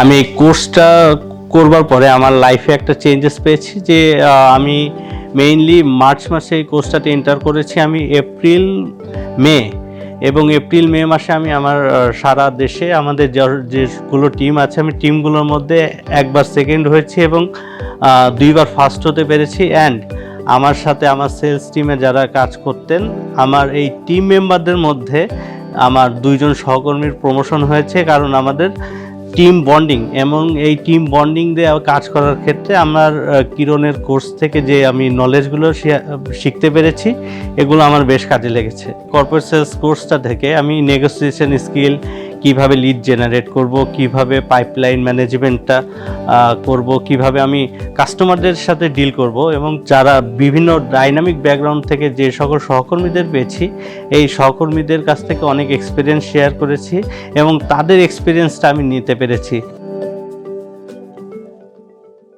আমি এই কোর্সটা করবার পরে আমার লাইফে একটা চেঞ্জেস পেয়েছি যে আমি মেইনলি মার্চ মাসে এই কোর্সটাতে এন্টার করেছি আমি এপ্রিল মে এবং এপ্রিল মে মাসে আমি আমার সারা দেশে আমাদের যেগুলো টিম আছে আমি টিমগুলোর মধ্যে একবার সেকেন্ড হয়েছি এবং দুইবার ফার্স্ট হতে পেরেছি অ্যান্ড আমার সাথে আমার সেলস টিমে যারা কাজ করতেন, আমার এই টিম মেম্বারদের মধ্যে আমার দুইজন সহকর্মীর প্রমোশন হয়েছে কারণ আমাদের টিম বন্ডিং এবং এই টিম বন্ডিং দিয়ে কাজ করার ক্ষেত্রে আমার কিরণের কোর্স থেকে যে আমি নলেজগুলো শিখতে পেরেছি, এগুলো আমার বেশ কাজে লেগেছে। কর্পোরেট সেলস কোর্সটা থেকে আমি নেগোসিয়েশন স্কিল কীভাবে লিড জেনারেট করব, কীভাবে পাইপলাইন ম্যানেজমেন্টটা করব, কীভাবে আমি কাস্টমারদের সাথে ডিল করব এবং যারা বিভিন্ন ডাইনামিক ব্যাকগ্রাউন্ড থেকে যে সকল সহকর্মীদের পেয়েছি, এই সহকর্মীদের কাছ থেকে অনেক এক্সপিরিয়েন্স শেয়ার করেছি এবং তাদের এক্সপিরিয়েন্সটা আমি নিতে পেরেছি।